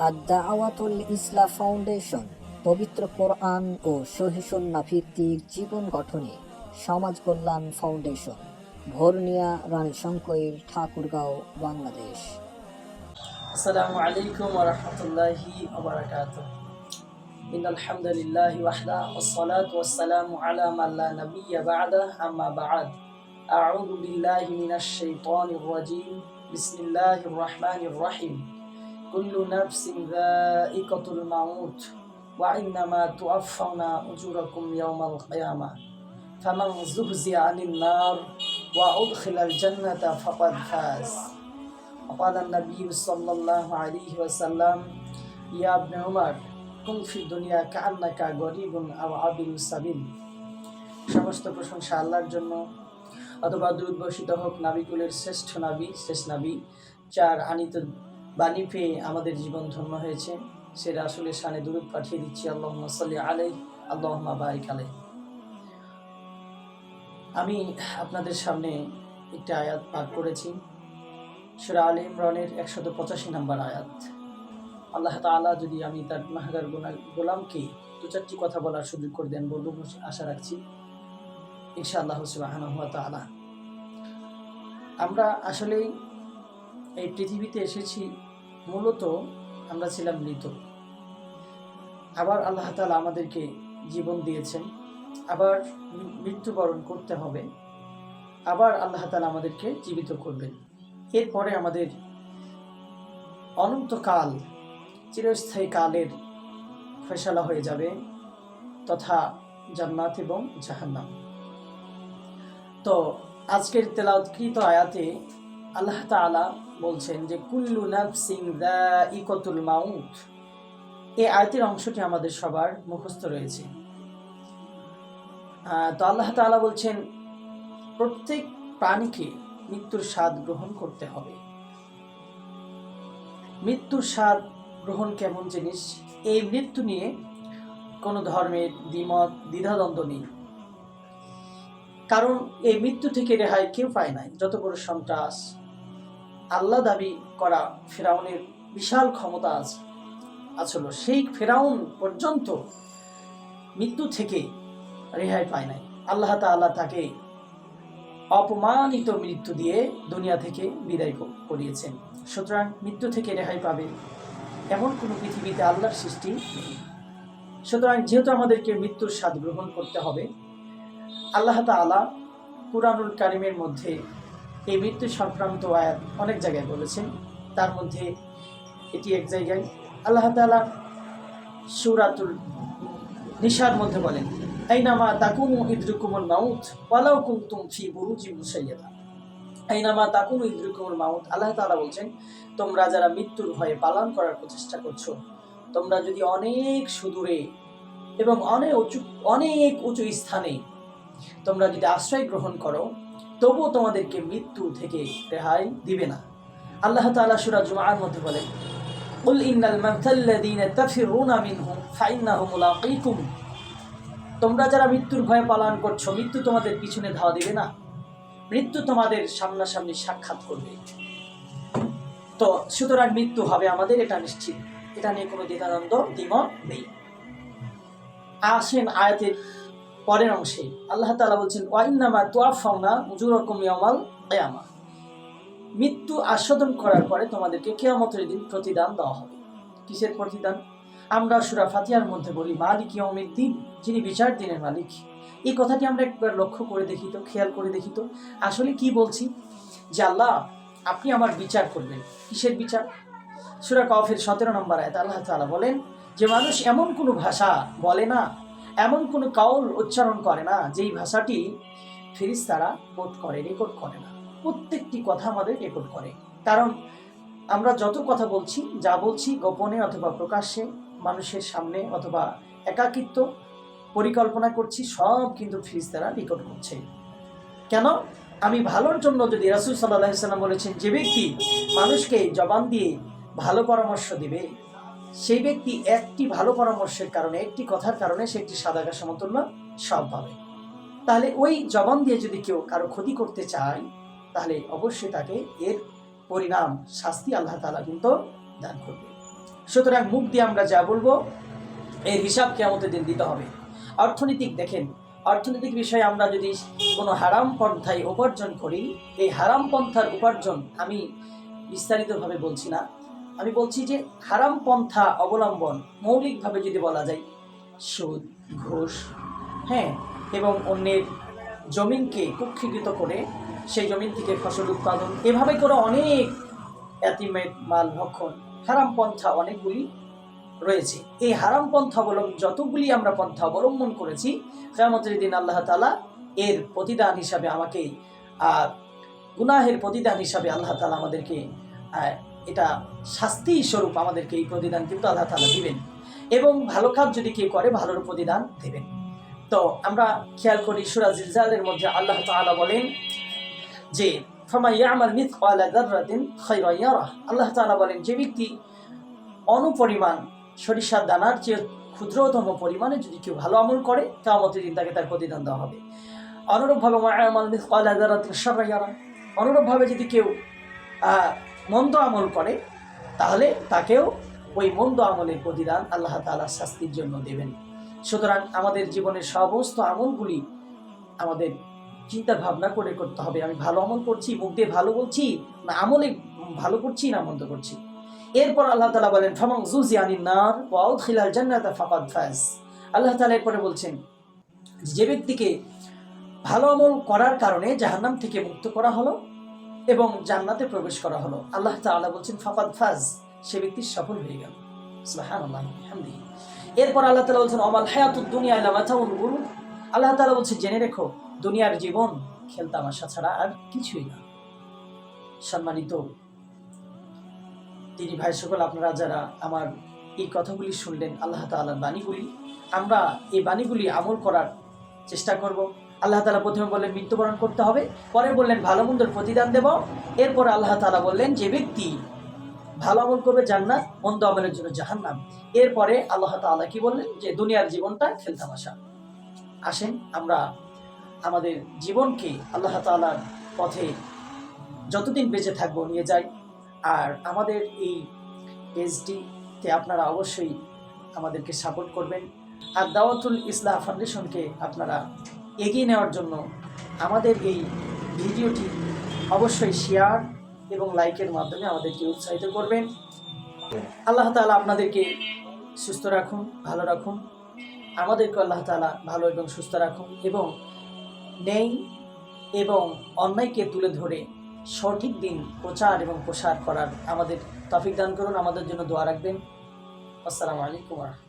আদাওয়াতুল ইসলাম foundation পবিত্র কোরআন ও সহিসন্না ভিত্তিক জীবন গঠনে সমাজ কল্যাণ ফাউন্ডেশন ভোরনিয়া রানী শঙ্কৈর ঠাকুরগাঁও বাংলাদেশ السلام عليكم ورحمة الله وبركاته إن الحمد لله وحده والصلاة والسلام على من لا نبي بعده أما بعد أعوذ بالله من الشيطان الرجيم بسم الله الرحمن الرحيم كل نفس ذائقة الموت وإنما توفون أجوركم يوم القيامة فمن زهزي عن النار وأدخل الجنة فقد فاز وقال النبي صلى الله عليه وسلم يا ابن عمر كن في الدنيا كأنك غريب أو عابر السبيل সমস্ত প্রশংসা আল্লাহর জন্য অথবা দুধ বর্ষিত হোক নাবিকুলের শ্রেষ্ঠ নাবি শেষ নাবি যার আনিত বাণী পেয়ে আমাদের জীবন ধন্য হয়েছে সে রাসুলের সানে দূরত পাঠিয়ে দিচ্ছি। আল্লাহ সাল্লি আলাই আল্লাহ বারিক আলাই আমি আপনাদের সামনে একটি আয়াত পাঠ করেছি। সুরা আল ইমরানের একশত পঁচাশি নম্বর আয়াত। আল্লাহ তাআলা যদি আমি তার মাহাগার গোলামকে দু চারটি কথা বলার সুযোগ করে দেন বলব আশা রাখছি ইনশাআল্লাহ সুবহানাহু ওয়া তাআলা। আমরা আসলেই এই পৃথিবীতে এসেছি মূলত আমরা ছিলাম মৃত। আবার আল্লাহ তালা আমাদেরকে জীবন দিয়েছেন। আবার মৃত্যুবরণ করতে হবে। আবার আল্লাহ তালা আমাদেরকে জীবিত করবেন। এরপরে আমাদের অনন্তকাল, চিরস্থায়ী কালের ফেসালা হয়ে যাবে তথা জান্নাত এবং জাহান্নাম। তো আজকের তেলাওয়াতকৃত আয়াতে আল্লাহ তাআলা বলছেন যে, কুল্লু নাফসিং ইকতুল মাউত। এই আয়াতের অংশটি আমাদের সবার মুখস্থ রয়েছে। তো আল্লাহ তাআলা বলছেন, প্রত্যেক প্রাণীকে মৃত্যুর স্বাদ গ্রহণ করতে হবে। মৃত্যুর স্বাদ গ্রহণ কেমন জিনিস? এই মৃত্যু নিয়ে কোনো ধর্মের দ্বিমত, দ্বিধাদ্বন্দ্ব নেই। কারণ এই মৃত্যু থেকে রেহাই কেউ পায় নাই, যত বড় সন্ত্রাস আল্লাহ দাবি করা ফেরাউনের বিশাল ক্ষমতা আছে আসলো সেই ফেরাউন পর্যন্ত মৃত্যু থেকে রেহাই পায় নাই। আল্লাহ তাআলা তাকে অপমানিত মৃত্যু দিয়ে দুনিয়া থেকে বিদায় করিয়েছেন। সুতরাং মৃত্যু থেকে রেহাই পাবে এমন কোনো পৃথিবীতে আল্লাহর সৃষ্টি নেই। সুতরাং যেহেতু আমাদেরকে মৃত্যুর স্বাদ গ্রহণ করতে হবে, আল্লাহ তাআলা কুরআনুল কারিমের মধ্যে এই মৃত্যু সংক্রান্ত আয়াত অনেক জায়গায় বলেছেন। তার মধ্যে এটি এক জায়গায় আল্লাহ তাআলা সূরাতুল নিশার মধ্যে বলেন, আইনামা তাকুমু ইদরুকুমুল মাউত ওয়ালাউ কুনতুম ফি বুরুজিম মুসাইয়াদা। আইনামা তাকুমু ইদরুকুমুল মাউত, আল্লাহ তালা বলছেন, তোমরা যারা মৃত্যুর ভয়ে পালন করার প্রচেষ্টা করছ, তোমরা যদি অনেক সুদূরে এবং অনেক উঁচু অনেক উঁচু স্থানে তোমরা যদি আশ্রয় গ্রহণ করো তবুও তোমাদেরকে মৃত্যু থেকে রেহাই দিবে না আল্লাহ তাআলা সূরা জুমআর মধ্যে বলেন قل إن الموتى الذين تفرون منهم فإنه ملاقيكم তোমরা যারা মৃত্যুর ভয়ে পালন করছো মৃত্যু তোমাদের পিছনে ধাওয়া দিবে না মৃত্যু তোমাদের সামনাসামনি সাক্ষাৎ করবে তো সুতরাং মৃত্যু হবে আমাদের এটা নিশ্চিত এটা নিয়ে কোনো দ্বিধাদ্বন্দ্ব দ্বিমত নেই আসেন আয়াতের পরের অংশে আল্লাহ তাআলা বলছেন ওয়াইন্নামা তুয়াফাউনা উজুরকুম ইয়াউমাল কিয়ামা। মৃত্যু আস্বাদন করার পরে তোমাদেরকে কেয়ামতের দিন প্রতিদান দেওয়া হবে। কিসের প্রতিদান? আমরা সুরা ফাতিহার মধ্যে বলি, মালিক ইয়মের দিন যিনি বিচার দিনের মালিক। এই কথাটি আমরা একবার লক্ষ্য করে দেখি তো, খেয়াল করে দেখি তো। আসলে কি বলছি? যে আল্লাহ, আপনি আমার বিচার করবেন। কিসের বিচার? সুরা কফের সতেরো নম্বর আয়াত আল্লাহ তাআলা বলেন, যে মানুষ এমন কোনো ভাষা বলে না এমন কোনো কাউল উচ্চারণ করে না, যেই ভাষাটি ফেরিস্তারা কোট করে, রেকর্ড করে না। প্রত্যেকটি কথা আমাদের রেকর্ড করে। কারণ আমরা যত কথা বলছি, যা বলছি গোপনে অথবা প্রকাশ্যে, মানুষের সামনে অথবা একাকিত্ব পরিকল্পনা করছি, সব কিন্তু ফিরিস্তারা রেকর্ড করছে। কেন? আমি ভালোর জন্য যদি রাসুল সাল্লাহ সাল্লাম বলেছেন, যে ব্যক্তি মানুষকে জবান দিয়ে ভালো পরামর্শ দিবে সেই ব্যক্তি একটি ভালো পরামর্শের কারণে, একটি কথার কারণে সে একটি সাদাকা সমতুল্য সব পাবে। তাহলে ওই জবান দিয়ে যদি কেউ কারও ক্ষতি করতে চায়, তাহলে অবশ্যই তাকে এর পরিণাম, শাস্তি আল্লাহ তালা কিন্তু দান করবে। সুতরাং মুখ দিয়ে আমরা যা বলব, এর হিসাব কেমতের দিন দিতে হবে। অর্থনৈতিক দেখেন, অর্থনৈতিক বিষয়ে আমরা যদি কোনো হারাম পন্থায় উপার্জন করি, এই হারাম পন্থার উপার্জন আমি বিস্তারিতভাবে বলছি না। আমি বলছি যে হারাম পন্থা অবলম্বন মৌলিকভাবে যদি বলা যায় সুদ ঘুষ হ্যাঁ এবং অন্যের জমিনকে কুক্ষিকৃত করে সেই জমিন থেকে ফসল উৎপাদন এভাবে করে অনেক এতিমের মাল ভক্ষণ হারাম পন্থা অনেকগুলি রয়েছে। এই হারাম পন্থা অবলম্বন যতগুলি আমরা পন্থা অবলম্বন করেছি কেয়ামতের দিন আল্লাহ তালা এর প্রতিদান হিসাবে আমাকে আহ, গুনাহের প্রতিদান হিসাবে আল্লাহ তালা আমাদেরকে এটা শাস্তি স্বরূপ আমাদেরকে এই প্রতিদান কিন্তু আল্লাহ তালা দিবেন। এবং ভালো কাজ যদি কেউ করে, ভালোর প্রতিদান দেবেন। তো আমরা খেয়াল করি সুরা জিলজালের মধ্যে আল্লাহ তাআলা বলেন যে আল্লাহ তাআলা বলেন, যে ব্যক্তি অনুপরিমাণ সরিষার দানার চেয়ে ক্ষুদ্রতম পরিমাণে যদি কেউ ভালো আমল করে, কিয়ামতের দিন তাকে তার প্রতিদান দেওয়া হবে। অনুরূপভাবে অনুরূপভাবে যদি কেউ মন্দ আমল করে, তাহলে তাকেও ওই মন্দ আমলের প্রতিদান আল্লাহ তাআলা শাস্তির জন্য দেবেন। সুতরাং আমাদের জীবনের সমস্ত আমলগুলি আমাদের চিন্তা ভাবনা করে করতে হবে। আমি ভালো আমল করছি, মুখ দিয়ে ভালো বলছি, না আমলে ভালো করছি, না মন্দ করছি? এরপর আল্লাহ তালা বলেন ফামাং জুজি আনিন নার ওয়াউ খিলাল জান্নাতা ফাকাদ ফাজ। আল্লাহ তালা এরপরে বলছেন, যে ব্যক্তিকে ভালো আমল করার কারণে জাহান্নাম থেকে মুক্ত করা হলো এবং জান্নাতে প্রবেশ করা হলো। আল্লাহ তাআলা বলছেন, ফাকাদ ফাজ। সে ব্যক্তি সফল হয়ে গেল। সুবহানাল্লাহ বিহামদিহি এরপর আল্লাহ তালা বলছেন, অমাল হায়াতুদ দুনিয়া ইল্লা মাতাউল গুরুর আল্লাহ তালা বলছে জেনে রেখো, দুনিয়ার জীবন খেলতামাশা ছাড়া আর কিছুই না। সম্মানিত তিনি ভাই সকল আপনারা যারা আমার এই কথাগুলি শুনলেন, আল্লাহ তাআলার বাণীগুলি, আমরা এই বাণীগুলি আমল করার চেষ্টা করব। আল্লাহ তাআলা প্রথমে বললেন, মৃত্যুবরণ করতে হবে। পরে বললেন, ভালো মন্দর প্রতিদান দেব। এরপর আল্লাহ তাআলা বললেন, যে ব্যক্তি ভালো আমল করবে জান্নাত, মন্দ আমলের জন্য জাহান্নাম। এরপরে আল্লাহ তাআলা কি বললেন? যে দুনিয়ার জীবনটা খেলতামাশা আসেন আমরা আমাদের জীবনকে আল্লাহ তাআলার পথে যতদিন বেঁচে থাকব নিয়ে যাই। আর আমাদের এই পেজটিতে আপনারা অবশ্যই আমাদেরকে সাপোর্ট করবেন। আর দাওয়াতুল ইসলাম ফাউন্ডেশনকে আপনারা এগিয়ে নেওয়ার জন্য আমাদের এই ভিডিওটি অবশ্যই শেয়ার এবং লাইকের মাধ্যমে আমাদেরকে উৎসাহিত করবেন। আল্লাহ তাআলা আপনাদেরকে সুস্থ রাখুন, ভালো রাখুন। আমাদেরকে আল্লাহ তাআলা ভালো এবং সুস্থ রাখুন এবং নেই এবং অন্যায়কে তুলে ধরে সঠিক দিন প্রচার এবং প্রসার করার আমাদের তফিক দান করুন। আমাদের জন্য দোয়া রাখবেন। আসসালামু আলাইকুম